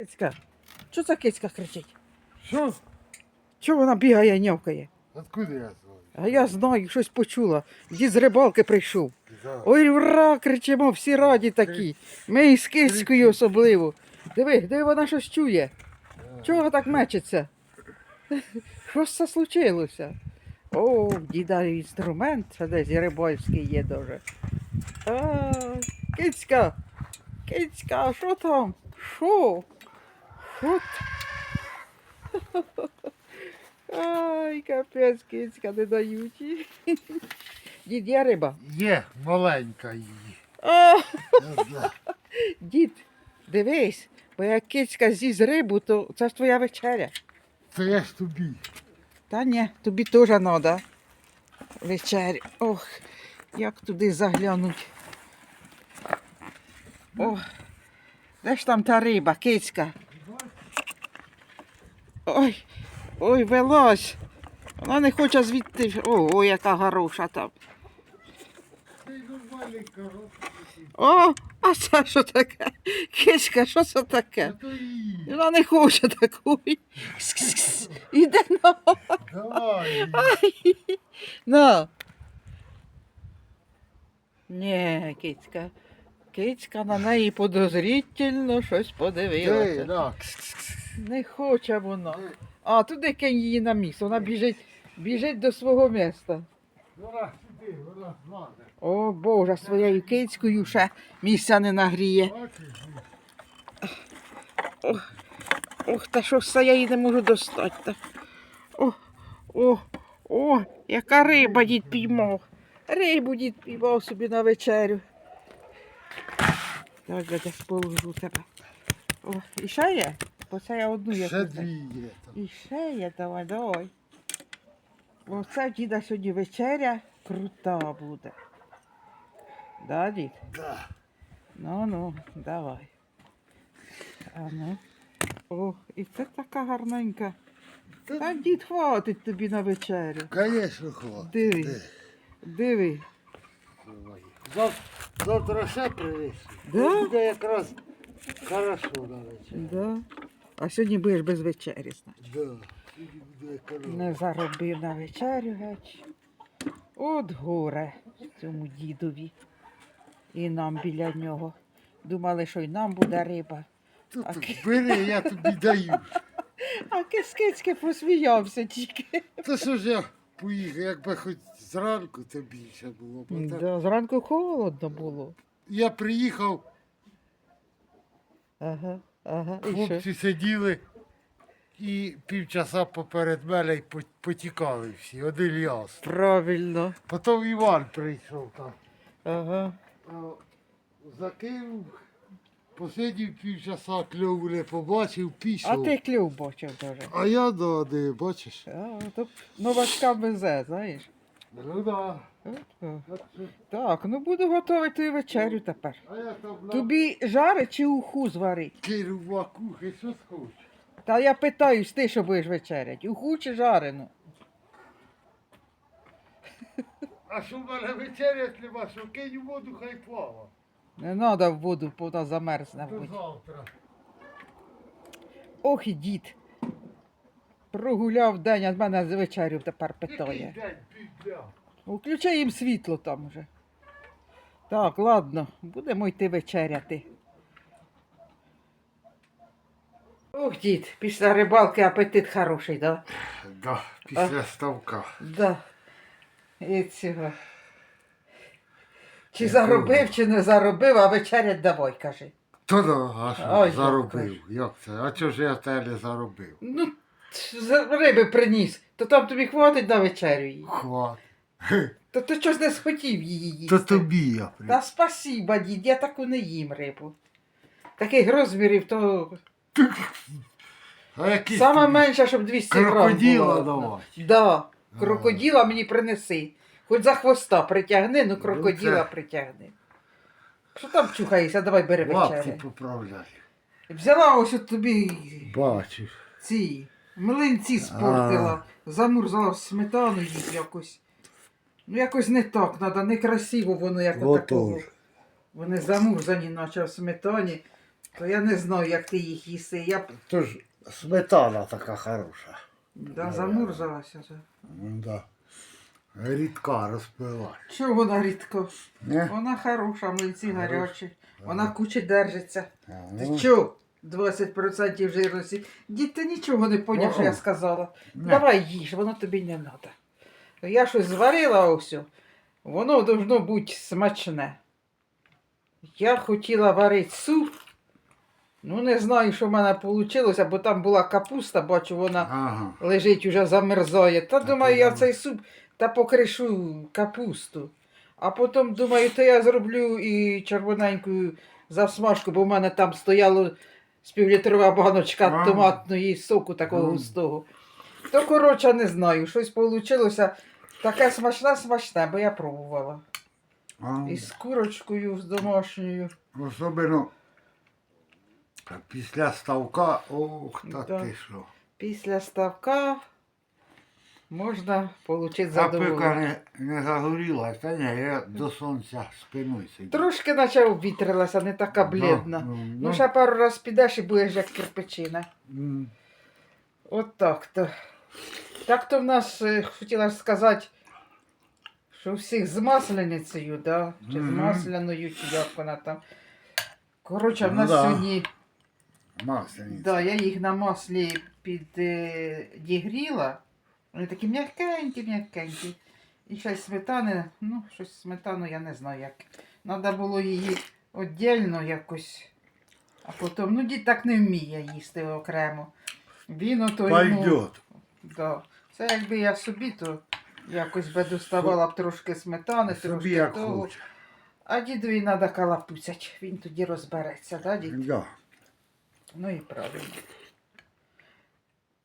Кицька. Що це кицька кричить? Що? Чого вона бігає, нявкає? Откуда я знаю? А я знаю, щось почула. Дід з рибалки прийшов. Да. Ой, ура! кричимо, всі раді такі. Ми із кицькою особливо. Диви, диви, вона щось чує. Чого так мечеться? Що ж це случилося? О, діда інструмент, ще десь і рибальський є дуже. А, кицька, кицька, що там? Що? Що? Ай, капець, кицька не дають. Дід, є риба. Є маленька її. Знаю. дід, дивись, бо як кицька з'їсть рибу, то це ж твоя вечеря. Це я ж тобі. Та ні, тобі теж треба. Вечеря. Ох, як туди заглянуть. О, де ж там та риба, кицька? Ой, ой, вилазь. Вона не хоче звідти. О, ой, яка хороша там. О, а це що таке? Кицька, що це таке? Вона не хоче такої. Іде на. Давай. На. Ні, кицька. Кицька на неї подозрительно щось подивилася. Не хоче вона. А, туди кинь її на місце. Вона біжить, біжить до свого міста. Вона сюди, вона знає. О Боже, своєю кицькою ще місця не нагріє. Ох, та що це я її не можу достати. Та. О, о, о, яка риба дід піймав. Рибу дід піймав собі на вечерю. Так, я десь положу тебе. О, і ще є? Бо це я одну я Ще дві є там. І ще є, давай, давай. Оце в діда сьогодні вечеря крута буде. Да, дід? Да. Ну ну, давай. А ну. О, і це така гарненька. Та, Та дід хватить тобі на вечерю. Конечно, хватить. Диви. Де? Диви. Давай. Зав... Завтра ще привезу. Да? Буде якраз хорошо на вечір. Да. А сьогодні будеш без вечері, значить. Да. Не заробив на вечерю геть. От горе цьому дідові. І нам біля нього. Думали, що й нам буде риба. Тут А бери, я тобі даю. А кискицьки посміявся тільки. Та що ж я поїхав, якби хоч зранку це більше було. бо так- Да, зранку холодно було. Я приїхав, Ага, ага. І що? хлопці сиділи і півчаса поперед мене й по- потікали всі, один яс. Правильно. Потім Іван прийшов там. Ага. а, Закинув, посидів півчаса, кльову не побачив, А пішов. ти клюв бачив дуже. А я да, не бачиш? А, то новачка везе, знаєш. Ну да. Так ну буду готувати вечерю тепер. А я там на Тобі жарить чи уху зварить? кинув вакухи, що схочеш. Та я питаюсь, ти що будеш вечерять? Уху чи жарену? А що в мене вечерять нема, що кинь у воду, хай плава. Не треба в воду, бо вона замерзне. До будь. завтра. Ох і дід. Прогуляв день, а з мене за вечерю тепер Який питає. день півдня? Включай їм світло там уже. Так, ладно, будемо йти вечеряти. Ох, дід, після рибалки апетит хороший, да? Да, після ставка. Да. І цього. Чи заробив, чи не заробив, а вечерять давай, кажи. То да, а що, Ой, заробив. як це? А чого ж я те не заробив? Ну, риби приніс, то там тобі хватить на вечерю її. Хват. То ти щось не схотів її їсти. То тобі я Та прийшов. спасіба, дід, я таку не їм рибу. Таких розмірів, то А саме тобі? менше, щоб 200 грам Крокодила було. давай. Да, крокодила мені принеси. Хоч за хвоста притягни, ну крокодила це- притягни. Що там чухаєшся, давай бери Лапки вечерю. поправляй. Взяла ось от тобі Бачиш. ці млинці спортила, замурзала в сметану їх якось. Ну якось не так треба, некрасиво воно як отакого. Вони замурзані, наче в сметані. То я не знаю, як ти їх їси. Я б То ж сметана така хороша. да, замурзалася вже. Ну, да. Рідка розпила. Чого вона рідко? Не? Вона хороша, млинці гарячі. Вона кучі держиться. Ну, Ти чо? 20% жирності. Дід, ти нічого не поняв, що я сказала. не. Давай їж, воно тобі не треба. Я щось зварила ось. Воно должно бути смачне. Я хотіла варити суп. Ну, не знаю, що в мене вийшло, бо там була капуста, бачу, вона Ага. лежить уже замерзає. Та думаю, я думаєш? цей суп та покришу капусту. А потім думаю, то я зроблю і червоненьку засмажку, бо в мене там стояло півлітрова баночка А. томатної соку такого Ну. густого. То, коротше, не знаю, щось вийшло таке смачне, смачне, бо я пробувала. І з курочкою, з домашньою. Особливо після ставка, ох, та Да. ти що. Після ставка можна отримати Та пика задоволення. не, не загоріла, та ні, я до сонця спиною сидів. Трошки наче обвітрилася, не така блідна. Ну, Ну, ну, ще пару раз підеш і будеш як кирпичина. м, От так то. Так то в нас е, хотіла сказати, що у всіх з масленицею, да? чи з Мгм. масляною, чи як вона там. Коротше, в Ну нас да. сьогодні, маслениця. да, я їх на маслі підігріла. Вони такі м'якенькі, м'якенькі. І ще й сметани, ну, щось сметану я не знаю як. Треба було її віддільно якось. А потім, ну дід так не вміє їсти окремо. Він ото йому. Да. Це якби я собі, то якось би доставала б трошки сметани, Собі трошки як того. хоче. А дідові треба калапуцять, він тоді розбереться, да, дід? Да. Ну і правильно.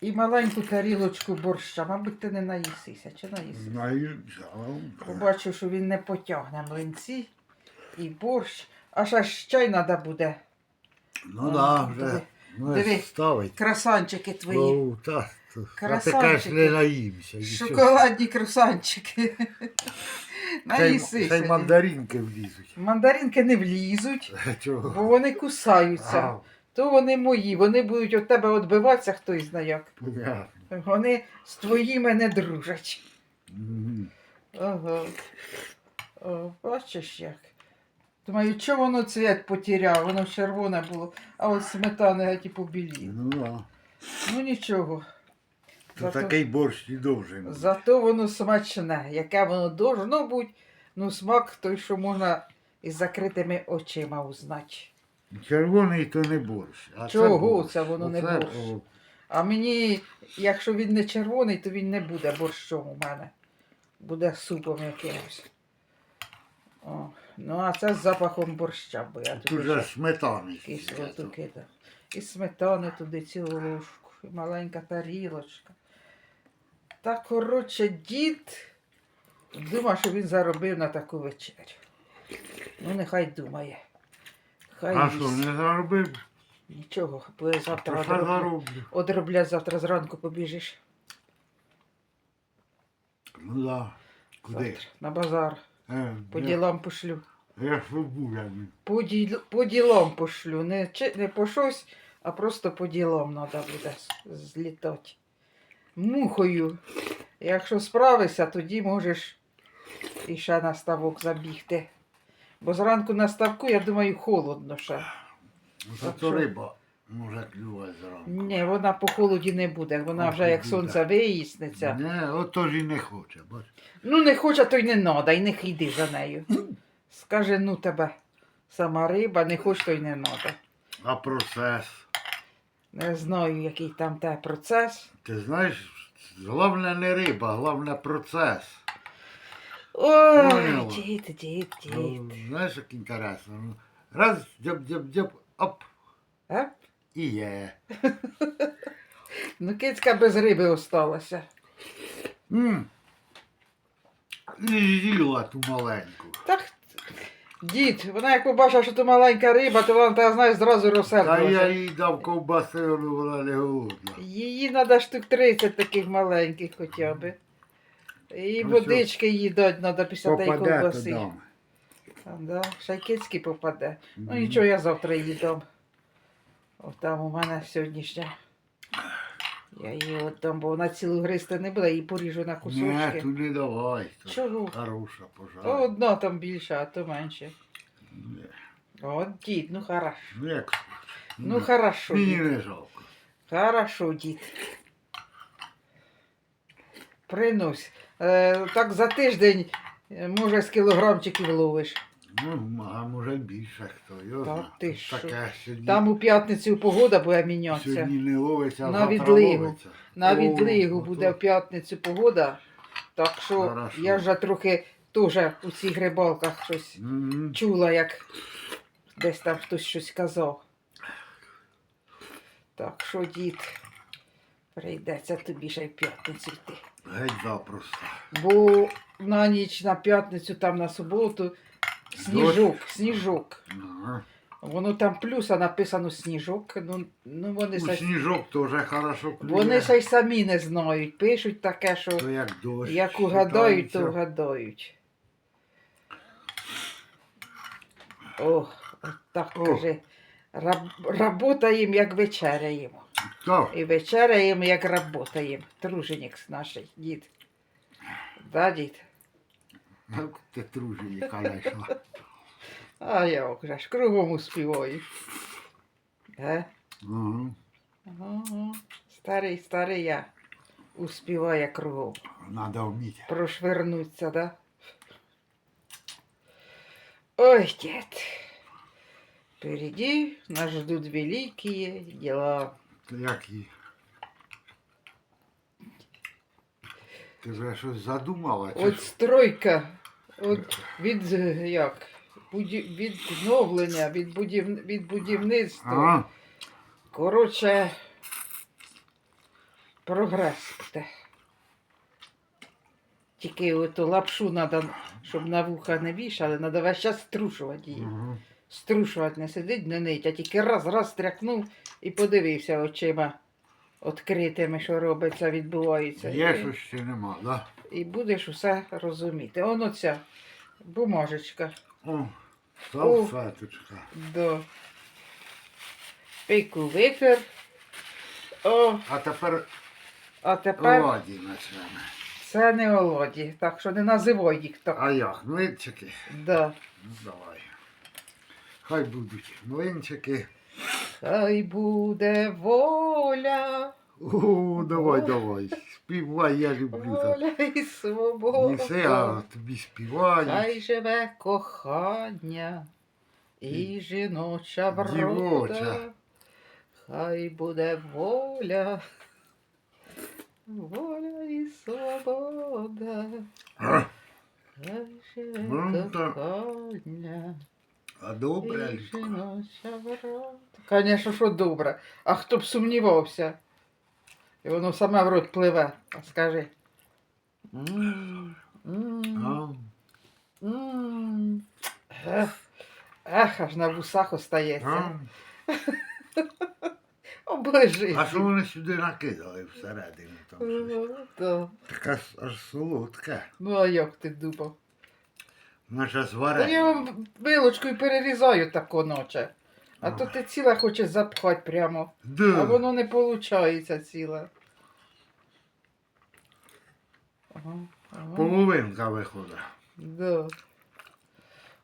І маленьку тарілочку борща, мабуть, ти не наїсися, чи наїсися? Знаю, Побачив, що він не потягне млинці і борщ, а ще ж чай треба буде. Ну да, вже. Ну, диви. ставить. Красанчики твої. Та, та, а ти Красавчики. кажеш, не наїмся. і що? Шоколадні красанчики. Ще й- Наїсися. Й дід. мандаринки влізуть. Мандаринки не влізуть, Чого? бо вони кусаються. А, То вони мої, вони будуть від тебе відбиватися, хто зна як. понятно. Вони з твоїми не дружать. Мгм. Ага. О, бачиш як. Думаю, чого воно цвіт потеряв, воно червоне було, а от сметани геть і побілі. Ну да. Ну нічого. То Зато- такий борщ не довжий. бути. Зато воно смачне. Яке воно должно бути, ну смак той, що можна із закритими очима узнати. Червоний то не борщ. А Чого борщ. це воно не Оце, борщ? о, А мені, якщо він не червоний, то він не буде борщом у мене. Буде супом якимось. О, ну а це з запахом борща, бо я Тут туди же ще сметани. кислоту кидав. І сметани туди цілу ложку, і маленька тарілочка. Та коротше, дід думав, що він заробив на таку вечерю. Ну, нехай думає. Хай А їсть. що, не заробив? Нічого, буде завтра То що зароблю? Одробля завтра зранку побіжиш. Ну да. Куди? Завтра на базар. Е, По я- ділам пошлю. Я ж був, По, діл... по ділам пошлю. Не, чи... не по щось, а просто по ділам треба буде з- злітати. Мухою. Якщо справишся, тоді можеш і ще на ставок забігти. Бо зранку на ставку, я думаю, холодно ще. Ну, Так то що? риба може клювати зранку. Ні, вона по холоді не буде. Вона вже як сонце виясниться. Не, от тож і не хоче, бач. Ну, не хоче, то й не надо, і не йди за нею. Скаже, ну тебе сама риба, не хоче, то й не надо. А процес. Не знаю, який там те процес. Ти знаєш, головне не риба, головне процес. Ой, дід, дід, дід. Ну, знаєш, як інтересно. Ну, Раз, дьоп, дьоп, дьоп, оп, А? і є. Ну, кицька без риби осталася. М. І з'їла ту маленьку. Так, дід, вона як побачила, що то маленька риба, то вона, та, знаєш, зразу Та я розсердилася. їй дав ковбаси, вона не голодна. Її треба штук 30 таких маленьких хоча б. І Ну, водички їй дати треба після тієї Попаде, ковбаси. А, Да, ще й кицьки попаде. Ну Мгм. нічого, я завтра її дам. Отам у мене сьогоднішня. Я її отам, бо вона цілу гристи не буде, її поріжу на Ні, кусочки. ту не давай. то Чого? Хороша То одна там більша, а то менше. Ні. От дід, ну хорошо. Ну, як Ну хорошо, Мені дід. не жалко. Хорошо, дід. Принось. Е, так за тиждень, е, може, з кілограмчиків ловиш. Ну, а може більше хто. його Та ти що? Таке сьогодні, Там у п'ятницю погода буде мінятися. сьогодні не ловиться, а На завтра відлигу. ловиться. На О, відлигу ото. буде в п'ятницю погода. Так що Хорошо. я вже трохи теж у цих рибалках щось Мгм. чула, як десь там хтось щось казав. Так що, дід, прийдеться тобі ще й в п'ятницю йти. Геть запросто. Бо на ніч на п'ятницю, там на суботу сніжок, сніжок. Ага. Воно там плюс, а написано сніжок. Ну, ну вони, Ну, се, сніжок теж хорошо клює. вони ще й самі не знають. Пишуть таке, що То як дощ. як угадають, то вважається. вгадають. О, от так О. каже. Раб, работаємо, як вечеряємо. Так, І вечеряємо, як работаємо. Труженик наш дід. Да, дід? як ти тружені калешла. А я ж кругом успіваю. Е? Ага. Ага. Старий, старий я. Успіває кругом. Надо вміти. Прошвирнуться, да? Ой, дед. Впереди нас ждут великие дела. Як і. Ти вже щось задумала? чи От що? стройка, от від е, як? буді- Відновлення, від, будів, від будівництва. Ага. Коротше, прогрес буде. Тільки оту лапшу треба, щоб на вуха не вішали, треба весь час струшувати її. Ага. Струшувати не сидить, не нить, а тільки раз-раз стряхнув і подивився очима відкритими, що робиться, відбувається. Є І- що ще нема, да? І будеш усе розуміти. Воно ця бумажечка. О, салфеточка. До пику витер. О, А тепер а тепер оладі почнемо. це не олоді, так що не називай їх так. А як? Млинчики? Да. Ну давай. Хай будуть млинчики. Хай буде воля, О, давай, давай. Співай, я люблю так. воля і свобода. все, а тобі співають. Хай живе кохання і жіноча врода. Дівоча. Хай буде воля. Воля і свобода. А, Хай живе Ну, так. кохання. А добре. Звісно, що добре. А хто б сумнівався? І воно саме в рот пливе. А скажи. М, м. М. Ех, аж на вусах остається. Оближи. А що вони сюди накидали всередину там щось? Така аж солодка. Ну а як ти думав? Наша з Та я вам вилочкою перерізаю тако ноче. А то ти ціле хочеш запхати прямо. А воно не виходить ціле. Ага, ага. Половинка виходить. Да.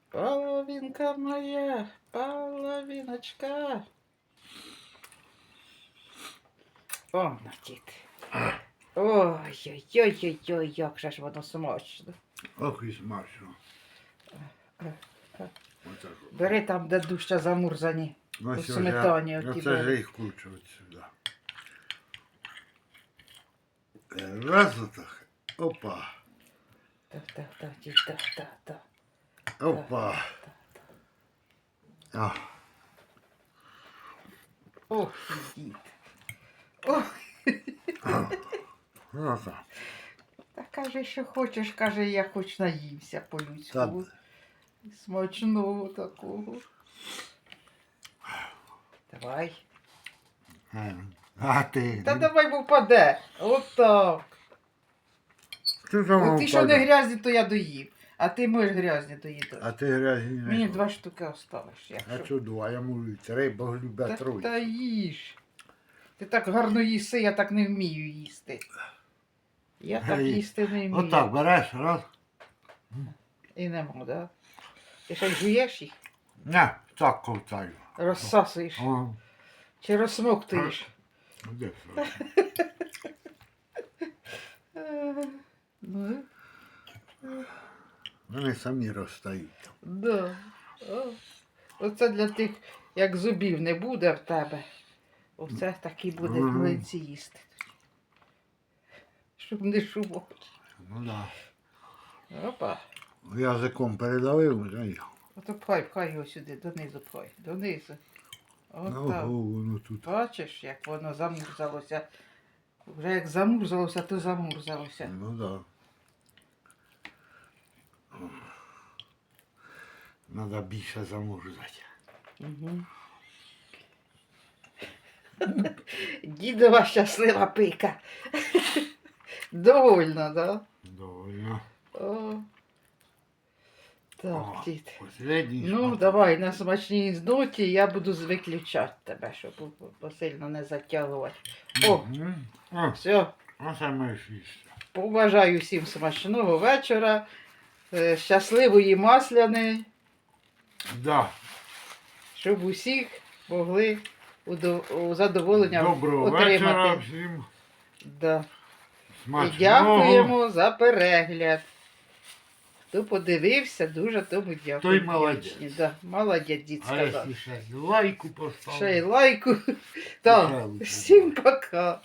Половинка моя, половиночка. О, на дід. Ой-ой-ой-ой, як же ж воно смачно. Ох і смачно. Бери там, де дужче замурзані. Ось у сметані оті Оце бери. ж їх кучу от сюди. Е, Раз отак. Опа. Так, так, так, дід, так, так, так. Опа. А, Ох, дід. Ох, отак. та каже, що хочеш, каже, я хоч наївся Та, по-людську. Смачного такого. Давай. а ти? Та давай бо впаде. Отак. Ти От ті, що не грязні, то я доїв. А ти можеш грязні доїдати. А ти грязні не Мені два штуки оставиш. А Якщо... що два, я можу три, бо любе Та, троє. та їж. Ти так гарно їси, я так не вмію їсти. Я так їсти не вмію. Отак береш, раз. І нема, да? Ти ще жуєш їх? Не, так ковтаю. Розсасуєш. О, Чи розсмоктуєш? де це? Е, Ну, Вони самі розстають. да. О. Оце для тих, як зубів не буде в тебе. Оце такі буде Мгм. млинці їсти. Щоб не шумок. Ну да. Опа. Язиком передавив, та й. Ото пхай, пхай його сюди, донизу пхай, донизу. От так. Ого, воно тут. Бачиш, як воно замурзалося. Вже як замурзалося, то замурзалося. Ну да. Надо більше замурзати. Угу. Дідова щаслива пика. Довольно, да? Довольно. О. Так, О, дід. Последній Ну, шмат. давай на смачній ноті я буду виключати тебе, щоб посильно не затягувати. О, Мгм. О, все. оце ми. Побажаю всім смачного вечора, е, щасливої масляни, Да. щоб усіх могли удо- у задоволення Доброго отримати. вечора всім. Да. І Смачного. дякуємо за перегляд. Хто подивився, дуже тому дякую. Той молодець. Да, молодець, дід А сказав. якщо ще лайку поставити. Ще й лайку. Так, лучше. всім пока.